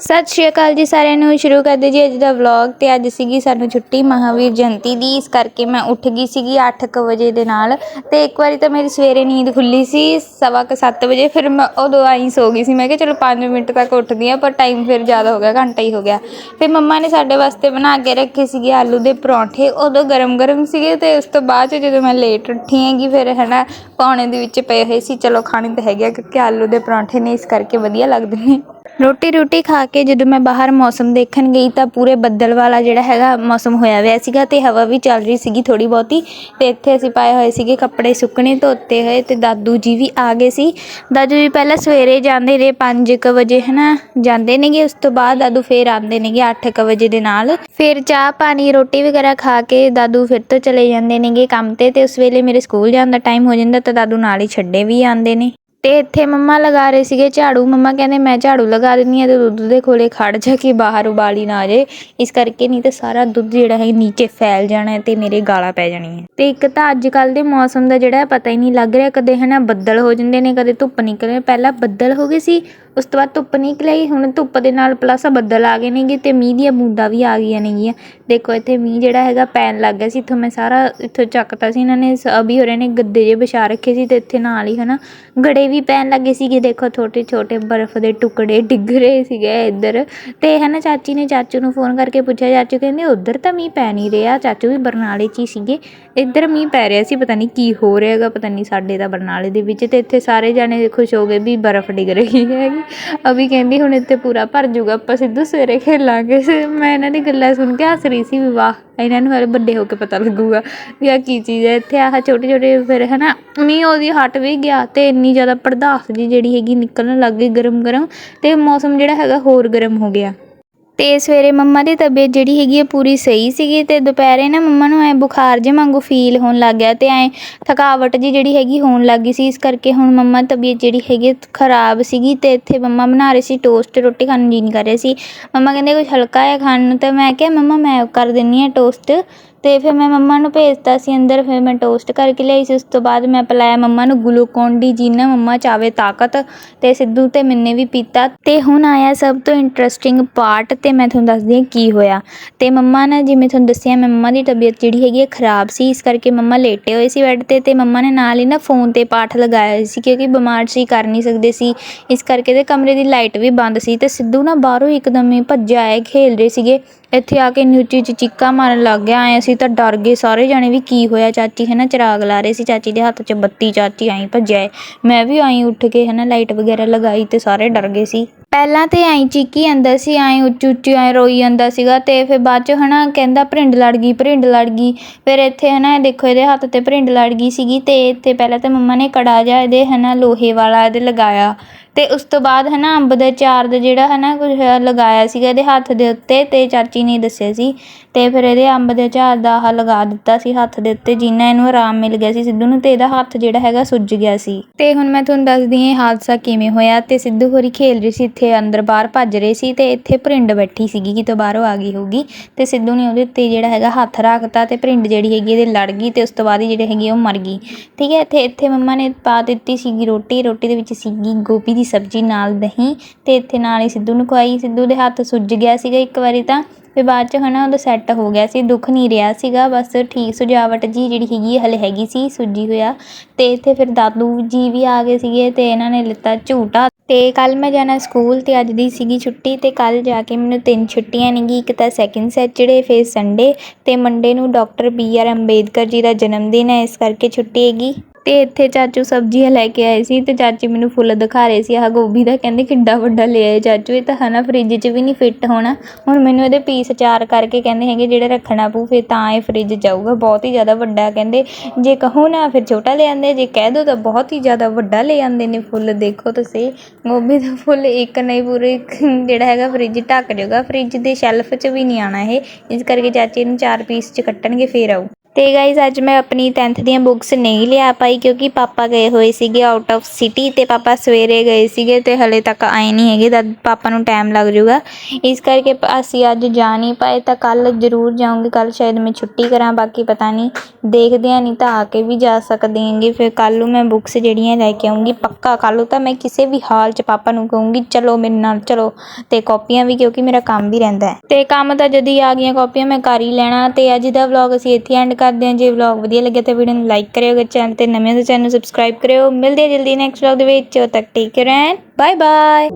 ਸਤਿ ਸ਼੍ਰੀ ਅਕਾਲ ਜੀ ਸਾਰਿਆਂ ਨੂੰ। ਸ਼ੁਰੂ ਕਰਦੇ ਜੀ ਅੱਜ ਦਾ ਵਲੌਗ ਤੇ ਅੱਜ ਸੀਗੀ ਸਾਨੂੰ ਛੁੱਟੀ ਮਹਾਵੀਰ ਜਯੰਤੀ ਦੀ। ਇਸ ਕਰਕੇ ਮੈਂ ਉੱਠ ਗਈ ਸੀਗੀ 8:00 ਵਜੇ ਦੇ ਨਾਲ। ਤੇ ਇੱਕ ਵਾਰੀ ਤਾਂ ਮੇਰੀ ਸਵੇਰੇ ਨੀਂਦ ਖੁੱਲੀ ਸੀ, ਸਵਾ ਕੁ ਸੱਤ ਵਜੇ। ਫਿਰ ਮੈਂ ਉਦੋਂ ਆਈ ਸੋ ਗਈ ਸੀ। ਮੈਂ ਕਿਹਾ ਚਲੋ 5 ਮਿੰਟ ਤੱਕ ਉੱਠਦੀ ਆ ਪਰ ਟਾਈਮ ਫਿਰ ਜ਼ਿਆਦਾ ਹੋ ਗਿਆ, ਘੰਟਾ ਹੀ ਹੋ ਗਿਆ। ਫਿਰ ਮੰਮਾ ਨੇ ਸਾਡੇ ਵਾਸਤੇ ਬਣਾ ਕੇ ਰੱਖੇ ਸੀਗੇ ਆਲੂ ਦੇ ਪਰੌਂਠੇ। ਉਦੋਂ ਗਰਮ-ਗਰਮ ਸੀਗੇ ਤੇ ਉਸ ਤੋਂ ਬਾਅਦ 'ਚ ਜਦੋਂ ਮੈਂ ਲੇਟ ਉੱਠੀ ਹੈਗੀ, ਫਿਰ ਹਨਾ ਪੌਣੇ ਦੇ ਵਿੱਚ ਪਏ ਹੋਏ ਸੀ। ਚਲੋ ਖਾਣੇ ਤਾਂ ਹੈਗੇ ਆ ਕਿਉਂਕਿ ਆਲੂ ਦੇ ਪਰੌਂਠੇ ਨੇ, ਇਸ ਕਰਕੇ ਵਧੀਆ ਲੱਗਦੇ ਨੇ। ਰੋਟੀ ਰੋਟੀ ਖਾ ਕੇ ਜਦੋਂ ਮੈਂ ਬਾਹਰ ਮੌਸਮ ਦੇਖਣ ਗਈ ਤਾਂ ਪੂਰੇ ਬੱਦਲ ਵਾਲਾ ਜਿਹੜਾ ਹੈਗਾ ਮੌਸਮ ਹੋਇਆ ਹੋਇਆ ਸੀਗਾ ਤੇ ਹਵਾ ਵੀ ਚੱਲ ਰਹੀ ਸੀਗੀ ਥੋੜੀ ਬਹੁਤੀ ਤੇ ਇੱਥੇ ਅਸੀਂ ਪਾਏ ਹੋਏ ਸੀਗੇ ਕੱਪੜੇ ਸੁੱਕਣੇ ਧੋਤੇ ਹੋਏ ਤੇ ਦਾਦੂ ਜੀ ਵੀ ਆ ਗਏ ਸੀ। ਦਾਦੂ ਜੀ ਪਹਿਲਾਂ ਸਵੇਰੇ ਜਾਂਦੇ ਰਹੇ 5:00 ਵਜੇ, ਹਨਾ? ਜਾਂਦੇ ਨੇਗੇ, ਉਸ ਤੋਂ ਬਾਅਦ ਦਾਦੂ ਫੇਰ ਆਉਂਦੇ ਨੇਗੇ 8:00 ਵਜੇ ਦੇ ਨਾਲ। ਫਿਰ ਚਾਹ ਪਾਣੀ, ਰੋਟੀ ਵਗੈਰਾ ਖਾ ਕੇ ਦਾਦੂ ਫਿਰ ਤੋਂ ਚਲੇ ਜਾਂਦੇ ਨੇਗੇ ਕੰਮ ਤੇ ਤੇ ਉਸ ਵੇਲੇ ਮੇਰੇ ਸਕੂਲ ਜਾਣ ਦਾ ਟਾਈਮ ਹੋ ਜਾਂਦਾ ਤਾਂ ਦਾਦੂ ਨਾਲ ਹੀ ਛੱਡੇ ਵੀ ਆਉਂਦੇ ਨੇ। ਤੇ ਇੱਥੇ ਮੰਮਾ ਲਗਾ ਰਹੇ ਸੀਗੇ ਝਾੜੂ। ਮੰਮਾ ਕਹਿੰਦੇ, ਮੈਂ ਝਾੜੂ ਲਗਾ ਦਿੰਨੀ ਆ ਤੇ ਦੁੱਧ ਦੇ ਕੋਲੇ ਖੜ ਜਾ ਕੇ ਬਾਹਰ ਉਬਾਲੀ ਨਾ ਆ ਜਾਏ। ਇਸ ਕਰਕੇ ਨਹੀਂ ਤੇ ਸਾਰਾ ਦੁੱਧ ਜਿਹੜਾ ਹੈ ਨੀਚੇ ਫੈਲ ਜਾਣਾ ਹੈ ਤੇ ਮੇਰੇ ਗਾਲਾਂ ਪੈ ਜਾਣੀਆਂ ਤੇ ਇੱਕ ਤਾਂ ਅੱਜ ਕੱਲ ਦੇ ਮੌਸਮ ਦਾ ਜਿਹੜਾ ਪਤਾ ਹੀ ਨਹੀਂ ਲੱਗ ਰਿਹਾ। ਕਦੇ ਹਨਾ ਬੱਦਲ ਹੋ ਜਾਂਦੇ ਨੇ, ਕਦੇ ਧੁੱਪ ਨਿਕਲੇ ਪਹਿਲਾਂ ਬੱਦਲ ਹੋ ਗਏ ਸੀ ਉਸ ਤੋਂ ਬਾਅਦ ਧੁੱਪ ਨਿਕਲ ਆਈ ਹੁਣ ਧੁੱਪ ਦੇ ਨਾਲ ਪਲੱਸ ਬੱਦਲ ਆ ਗਏ ਨੇਗੇ ਤੇ ਮੀਂਹ ਦੀਆਂ ਬੂੰਦਾਂ ਵੀ ਆ ਗਈਆਂ ਨੇਗੀਆਂ। ਦੇਖੋ, ਇੱਥੇ ਮੀਂਹ ਜਿਹੜਾ ਹੈਗਾ ਪੈਣ ਲੱਗ ਗਿਆ ਸੀ, ਇੱਥੋਂ ਮੈਂ ਸਾਰਾ ਇੱਥੋਂ ਚੱਕਤਾ ਸੀ, ਇਹਨਾਂ ਨੇ ਅਭੀ ਹੋਰੇ ਨੇ ਗੱਦੇ ਜੇ ਵਿਛਾ ਰੱਖੇ ਸੀ ਤੇ ਇੱਥੇ ਨਾਲ ਹੀ, ਹਨਾ। ਗੜੇ ਵੀ ਪੈਣ ਲੱਗੇ ਸੀਗੇ, ਦੇਖੋ ਛੋਟੇ ਛੋਟੇ ਬਰਫ਼ ਦੇ ਟੁਕੜੇ ਡਿੱਗ ਰਹੇ ਸੀਗੇ ਇੱਧਰ। ਤੇ ਹਨਾ, ਚਾਚੀ ਨੇ ਚਾਚੂ ਨੂੰ ਫੋਨ ਕਰਕੇ ਪੁੱਛਿਆ, ਚਾਚੂ ਕਹਿੰਦੇ, ਉੱਧਰ ਤਾਂ ਮੀਂਹ ਪੈ ਨਹੀਂ ਰਿਹਾ। ਚਾਚੂ ਵੀ ਬਰਨਾਲੇ 'ਚ ਹੀ ਸੀਗੇ। ਇੱਧਰ ਮੀਂਹ ਪੈ ਰਿਹਾ ਸੀ, ਪਤਾ ਨਹੀਂ ਕੀ ਹੋ ਰਿਹਾ ਹੈਗਾ, ਪਤਾ ਨਹੀਂ ਸਾਡੇ ਤਾਂ ਬਰਨਾਲੇ ਦੇ ਵਿੱਚ ਤੇ ਇੱਥੇ ਸਾਰੇ ਜਾਣੇ ਖੁਸ਼ ਹੋ ਗਏ ਵੀ ਬਰਫ਼ ਡਿੱਗ ਰਹੀ ਹੈਗੀ। ਅਭੀ ਕਹਿੰਦੀ ਹੁਣ ਇੱਥੇ ਪੂਰਾ ਭਰ ਜਾਊਗਾ ਆਪਾਂ ਸਿੱਧੂ ਸਵੇਰੇ ਖੇਲਾਂਗੇ। ਮੈਂ ਇਹਨਾਂ ਦੀ ਗੱਲਾਂ ਸੁਣ ਕੇ ਹੱਸ ਰਹੀ ਸੀ, ਵੀ ਵਾਹ, ਇਹਨਾਂ ਨੂੰ ਹਲੇ ਵੱਡੇ ਹੋ ਕੇ ਪਤਾ ਲੱਗੂਗਾ ਵੀ ਆ ਕੀ ਚੀਜ਼ ਹੈ। ਇੱਥੇ ਆਹ ਛੋਟੇ ਛੋਟੇ ਫਿਰ ਹਨਾ, ਮੀਂਹ ਉਹਦੀ ਹਟ ਵੀ ਗਿਆ ਤੇ ਇੰਨੀ ਜ਼ਿਆਦਾ ਪਰਦਾਸ ਜੀ ਜਿਹੜੀ ਹੈਗੀ ਨਿਕਲਣ ਲੱਗ ਗਈ ਗਰਮ ਗਰਮ ਤੇ ਮੌਸਮ ਜਿਹੜਾ ਹੈਗਾ ਹੋਰ ਗਰਮ ਹੋ ਗਿਆ। ਤੇ ਸਵੇਰੇ ਮੰਮਾ ਦੀ ਤਬੀਅਤ ਜਿਹੜੀ ਹੈਗੀ ਹੈ ਪੂਰੀ ਸਹੀ ਸੀਗੀ ਤੇ ਦੁਪਹਿਰੇ ਨਾ ਮੰਮਾ ਨੂੰ ਐ ਬੁਖਾਰ ਜੇ ਵਾਂਗੂ ਫੀਲ ਹੋਣ ਲੱਗ ਗਿਆ ਤੇ ਐ ਥਕਾਵਟ ਜੀ ਜਿਹੜੀ ਹੈਗੀ ਹੋਣ ਲੱਗ ਗਈ ਸੀ, ਇਸ ਕਰਕੇ ਹੁਣ ਮੰਮਾ ਤਬੀਅਤ ਜਿਹੜੀ ਹੈਗੀ ਖਰਾਬ ਸੀਗੀ ਤੇ ਇੱਥੇ ਮੰਮਾ ਬਣਾ ਰਹੇ ਸੀ ਟੋਸਟ ਰੋਟੀ ਖਾਣ ਨੂੰ ਜੀ ਨਹੀਂ ਕਰ ਰਿਹਾ ਸੀ। ਮੰਮਾ ਕਹਿੰਦੇ ਕੁਝ ਹਲਕਾ ਜਿਹਾ ਖਾਣ ਨੂੰ, ਤਾਂ ਮੈਂ ਕਿਹਾ ਮੰਮਾ ਮੈਂ ਕਰ ਦਿੰਨੀ ਆ ਟੋਸਟ ਅਤੇ ਫਿਰ ਮੈਂ ਮੰਮਾ ਨੂੰ ਭੇਜਤਾ ਸੀ ਅੰਦਰ, ਫਿਰ ਮੈਂ ਟੋਸਟ ਕਰਕੇ ਲਿਆਈ ਸੀ। ਉਸ ਤੋਂ ਬਾਅਦ ਮੈਂ ਪਿਲਾਇਆ ਮੰਮਾ ਨੂੰ ਗਲੂਕੋਨ ਡੀ ਜਿੰਨਾ ਮੰਮਾ 'ਚ ਆਵੇ ਤਾਕਤ ਅਤੇ ਸਿੱਧੂ ਅਤੇ ਮੈਨੇ ਵੀ ਪੀਤਾ। ਅਤੇ ਹੁਣ ਆਇਆ ਸਭ ਤੋਂ ਇੰਟਰਸਟਿੰਗ ਪਾਰਟ ਅਤੇ ਮੈਂ ਤੁਹਾਨੂੰ ਦੱਸਦੀ ਹਾਂ ਕੀ ਹੋਇਆ। ਅਤੇ ਮੰਮਾ ਨੇ ਜਿਵੇਂ ਤੁਹਾਨੂੰ ਦੱਸਿਆ ਮੈਂ ਮੰਮਾ ਦੀ ਤਬੀਅਤ ਜਿਹੜੀ ਹੈਗੀ ਹੈ ਖਰਾਬ ਸੀ, ਇਸ ਕਰਕੇ ਮੰਮਾ ਲੇਟੇ ਹੋਏ ਸੀ ਬੈੱਡ ਤੇ ਅਤੇ ਮੰਮਾ ਨੇ ਨਾਲ ਹੀ ਨਾ ਫੋਨ ਤੇ ਪਾਠ ਲਗਾਇਆ ਹੋਇਆ ਸੀ ਕਿਉਂਕਿ ਬਿਮਾਰ ਸੀ, ਕਰ ਨਹੀਂ ਸਕਦੇ ਸੀ। ਇਸ ਕਰਕੇ ਤੇ ਕਮਰੇ ਦੀ ਲਾਈਟ ਵੀ ਬੰਦ ਸੀ ਅਤੇ ਸਿੱਧੂ ਨਾ ਬਾਹਰੋਂ ਇੱਕਦਮ ਹੀ ਭੱਜਿਆ ਆਇਆ, ਖੇਲ ਰਹੇ ਸੀਗੇ। ਇੱਥੇ ਆ ਕੇ ਇੰਨੀ ਉੱਚੀ ਉੱਚੀ ਚੀਕਾਂ ਮਾਰਨ ਲੱਗ ਗਿਆ। ਆਏ ਅਸੀਂ ਤਾਂ ਡਰ ਗਏ ਸਾਰੇ ਜਾਣੇ ਵੀ ਕੀ ਹੋਇਆ। ਚਾਚੀ ਹੈ ਨਾ ਚਿਰਾਗ ਲਾ ਰਹੇ ਸੀ। ਚਾਚੀ ਦੇ ਹੱਥ 'ਚ ਬੱਤੀ ਚਾਚੀ ਆਈ ਭੱਜਿਆ ਏ। ਮੈਂ ਵੀ ਆਈ ਉੱਠ ਕੇ ਹੈ ਨਾ ਲਾਈਟ ਵਗੈਰਾ ਲਗਾਈ ਤੇ ਸਾਰੇ ਡਰ ਗਏ ਸੀ। ਪਹਿਲਾਂ ਤੇ ਆਈ ਚੀਕੀ ਜਾਂਦਾ ਸੀ ਆਈ ਉੱਚੀ ਉੱਚੀ ਆਈ ਰੋਈ ਜਾਂਦਾ ਸੀਗਾ ਤੇ ਫਿਰ ਬਾਅਦ ਚ ਹਨਾ ਕਹਿੰਦਾ ਭਰਿੰਡ ਲੜ ਗਈ, ਭਰਿੰਡ ਲੜ ਗਈ। ਫਿਰ ਇੱਥੇ ਹਨਾ ਇਹ ਦੇਖੋ ਇਹਦੇ ਹੱਥ ਤੇ ਭਰਿੰਡ ਲੜ ਗਈ ਸੀਗੀ ਤੇ ਇੱਥੇ ਪਹਿਲਾਂ ਤਾਂ ਮੰਮਾ ਨੇ ਕੜਾ ਜਿਹਾ ਇਹਦੇ ਹਨਾ ਲੋਹੇ ਵਾਲਾ ਇਹਦੇ ਲਗਾਇਆ। ਅਤੇ ਉਸ ਤੋਂ ਬਾਅਦ ਹੈ ਨਾ ਅੰਬ ਦਾ ਚਾਰ ਦਾ ਜਿਹੜਾ ਹੈ ਨਾ ਕੁਝ ਲਗਾਇਆ ਸੀਗਾ ਇਹਦੇ ਹੱਥ ਦੇ ਉੱਤੇ ਅਤੇ ਚਾਚੀ ਨੇ ਦੱਸਿਆ ਸੀ ਤੇ ਫਿਰ ਇਹਦੇ ਅੰਬ ਦੇ ਝਾੜ ਦਾ ਆਹ ਲਗਾ ਦਿੱਤਾ ਸੀ ਹੱਥ ਦੇ ਉੱਤੇ ਜਿੰਨਾ ਇਹਨੂੰ ਆਰਾਮ ਮਿਲ ਗਿਆ ਸੀ ਸਿੱਧੂ ਨੂੰ ਤੇ ਇਹਦਾ ਹੱਥ ਜਿਹੜਾ ਹੈਗਾ ਸੁੱਜ ਗਿਆ ਸੀ। ਤੇ ਹੁਣ ਮੈਂ ਤੁਹਾਨੂੰ ਦੱਸਦੀ ਹਾਂ ਇਹ ਹਾਦਸਾ ਕਿਵੇਂ ਹੋਇਆ ਅਤੇ ਸਿੱਧੂ ਹੋਰੀ ਖੇਲ ਰਹੀ ਸੀ ਇੱਥੇ ਅੰਦਰ ਬਾਹਰ ਭੱਜ ਰਹੇ ਸੀ ਅਤੇ ਇੱਥੇ ਭਰਿੰਡ ਬੈਠੀ ਸੀਗੀ ਕਿਤੋਂ ਬਾਹਰੋਂ ਆ ਗਈ ਹੋਊਗੀ ਅਤੇ ਸਿੱਧੂ ਨੇ ਉਹਦੇ ਉੱਤੇ ਜਿਹੜਾ ਹੈਗਾ ਹੱਥ ਰੱਖਤਾ ਅਤੇ ਭਰਿੰਡ ਜਿਹੜੀ ਹੈਗੀ ਇਹਦੇ ਲੜ ਗਈ ਅਤੇ ਉਸ ਤੋਂ ਬਾਅਦ ਹੀ ਜਿਹੜੀ ਹੈਗੀ ਉਹ ਮਰ ਗਈ। ਠੀਕ ਹੈ, ਇੱਥੇ ਇੱਥੇ ਮੰਮਾ ਨੇ ਪਾ ਦਿੱਤੀ ਸੀਗੀ ਰੋਟੀ ਰੋਟੀ ਦੇ ਵਿੱਚ ਸੀਗੀ ਗੋਭੀ ਦੀ ਸਬਜ਼ੀ ਨਾਲ ਦਹੀਂ ਅਤੇ ਇੱਥੇ ਨਾਲ ਹੀ ਸਿੱਧੂ ਨੂੰ ਖਵਾਈ। ਸਿੱਧੂ ਦੇ ਹੱਥ ਸੁੱਜ ਗਿਆ ਸੀਗਾ ਇੱਕ ਵਾਰੀ ਤਾਂ। ਫਿਰ ਬਾਅਦ ਚ ਹੈ ਨਾ ਉਹਦਾ ਸੈੱਟ ਹੋ ਗਿਆ ਸੀ ਦੁੱਖ ਨਹੀਂ ਰਿਹਾ ਸੀਗਾ। ਬਸ ਠੀਕ ਸੁਜਾਵਟ ਜੀ ਜਿਹੜੀ ਹੈਗੀ ਹੈ, ਹੈਗੀ ਸੀ ਸੁੱਜੀ ਹੋਇਆ ਅਤੇ ਇੱਥੇ ਫਿਰ ਦਾਦੂ ਜੀ ਵੀ ਆ ਗਏ ਸੀਗੇ ਅਤੇ ਇਹਨਾਂ ਨੇ ਲਿੱਤਾ ਝੂਟਾ। ਅਤੇ ਕੱਲ੍ਹ ਮੈਂ ਜਾਣਾ ਸਕੂਲ ਅਤੇ ਅੱਜ ਦੀ ਸੀਗੀ ਛੁੱਟੀ ਅਤੇ ਕੱਲ੍ਹ ਜਾ ਕੇ ਮੈਨੂੰ ਤਿੰਨ ਛੁੱਟੀਆਂ ਨੇਗੀ ਇੱਕ ਤਾਂ ਸੈਕਿੰਡ ਸੈਚਰਡੇ ਫਿਰ ਸੰਡੇ ਅਤੇ ਮੰਡੇ ਨੂੰ doctor B R Ambedkar ji ਦਾ ਜਨਮ ਦਿਨ ਹੈ। ਇਸ ਕਰਕੇ ਛੁੱਟੀ ਹੈਗੀ। ਤੇ ਇੱਥੇ ਚਾਚੂ ਸਬਜ਼ੀਆਂ ਲੈ ਕੇ ਆਏ ਸੀ ਤੇ ਚਾਚੀ ਮੈਨੂੰ ਫੁੱਲ ਦਿਖਾ ਰਹੇ ਸੀ। ਆਹ ਗੋਭੀ ਦਾ ਕਹਿੰਦੇ ਕਿੱਡਾ ਵੱਡਾ ਲੈ ਚਾਚੂ, ਇਹ ਤਾਂ ਹਨਾ ਫ੍ਰਿਜ 'ਚ ਵੀ ਨਹੀਂ ਫਿੱਟ ਹੋਣਾ। ਹੁਣ ਮੈਨੂੰ ਇਹਦੇ ਪੀਸ ਚਾਰ ਕਰਕੇ ਕਹਿੰਦੇ ਹੈਗੇ ਜਿਹੜਾ ਰੱਖਣਾ ਪਊ, ਫਿਰ ਤਾਂ ਇਹ ਫ੍ਰਿਜ ਜਾਊਗਾ। ਬਹੁਤ ਹੀ ਜ਼ਿਆਦਾ ਵੱਡਾ ਕਹਿੰਦੇ। ਜੇ ਕਹੋ ਨਾ ਫਿਰ ਛੋਟਾ ਲੈ ਆਂਦੇ, ਜੇ ਕਹਿ ਦੋ ਤਾਂ ਬਹੁਤ ਹੀ ਜ਼ਿਆਦਾ ਵੱਡਾ ਲੈ ਆਂਦੇ ਨੇ ਫੁੱਲ। ਦੇਖੋ ਤੁਸੀਂ, ਗੋਭੀ ਦਾ ਫੁੱਲ ਇੱਕ ਨਹੀਂ ਪੂਰੇ ਜਿਹੜਾ ਹੈਗਾ ਫ੍ਰਿਜ ਢੱਕ ਜਾਊਗਾ ਫ੍ਰਿਜ ਦੇ ਸ਼ੈਲਫ 'ਚ ਵੀ ਨਹੀਂ ਆਣਾ ਇਹ। ਇਸ ਕਰਕੇ ਚਾਚੀ ਨੂੰ ਚਾਰ ਪੀਸ 'ਚ ਕੱਟਣਗੇ, ਫੇਰ ਆਊ। ਤੇ ਗਾਇਜ਼ ਅੱਜ ਮੈਂ ਆਪਣੀ 10th ਦੀਆਂ ਬੁੱਕਸ ਨਹੀਂ ਲਿਆ ਪਾਈ ਕਿਉਂਕਿ ਪਾਪਾ ਗਏ ਹੋਏ ਸੀਗੇ ਆਊਟ ਆਫ ਸਿਟੀ ਤੇ ਪਾਪਾ ਸਵੇਰੇ ਗਏ ਸੀਗੇ ਤੇ ਹਲੇ ਤੱਕ ਆਏ ਨਹੀਂ ਹੈਗੇ ਤਾਂ ਪਾਪਾ ਨੂੰ ਟਾਈਮ ਲੱਗ ਜਾਊਗਾ। ਇਸ ਕਰਕੇ ਅਸੀਂ ਅੱਜ ਜਾ ਨਹੀਂ ਪਾਏ, ਤਾਂ ਕੱਲ ਜ਼ਰੂਰ ਜਾਊਂਗੀ ਕੱਲ ਸ਼ਾਇਦ ਮੈਂ ਛੁੱਟੀ ਕਰਾਂ, ਬਾਕੀ ਪਤਾ ਨਹੀਂ, ਦੇਖਦੇ ਆ ਨਹੀਂ ਤਾਂ ਆ ਕੇ ਵੀ ਜਾ ਸਕਦੇ ਹੈਗੇ। ਫਿਰ ਕੱਲ ਨੂੰ ਮੈਂ ਬੁੱਕਸ ਜਿਹੜੀਆਂ ਲੈ ਕੇ ਆਉਂਗੀ ਪੱਕਾ ਕੱਲ ਨੂੰ ਤਾਂ ਮੈਂ ਕਿਸੇ ਵੀ ਹਾਲ 'ਚ ਪਾਪਾ ਨੂੰ ਕਹੂੰਗੀ, ਚਲੋ ਮੇਰੇ ਨਾਲ ਚਲੋ, ਤੇ ਕਾਪੀਆਂ ਵੀ, ਕਿਉਂਕਿ ਮੇਰਾ ਕੰਮ ਵੀ ਰਹਿੰਦਾ ਹੈ। ਤੇ ਕੰਮ ਤਾਂ ਜਦ ਹੀ ਆ ਗਈਆਂ ਕਾਪੀਆਂ, ਮੈਂ ਕਰ ਹੀ ਲੈਣਾ, ਤੇ ਅੱਜ ਦਾ ਵਲੌਗ ਅਸੀਂ ਇੱਥੇ ਐਂਡ ਕਰ ਕਰਦੇ ਹਾਂ। ਜੇ ਵਲੌਗ ਵਧੀਆ ਲੱਗਿਆ ਤਾਂ ਵੀਡੀਓ ਨੂੰ ਲਾਈਕ ਕਰਿਓ ਚੈਨਲ ਤੇ ਨਵੇਂ ਹੋ ਤਾਂ ਚੈਨਲ ਨੂੰ ਸਬਸਕ੍ਰਾਈਬ ਕਰਿਓ। ਮਿਲਦੇ ਹਾਂ ਜਲਦੀ ਨੈਕਸਟ ਵਲੌਗ ਦੇ ਵਿੱਚ। ਉਦੋਂ ਤੱਕ take care and bye bye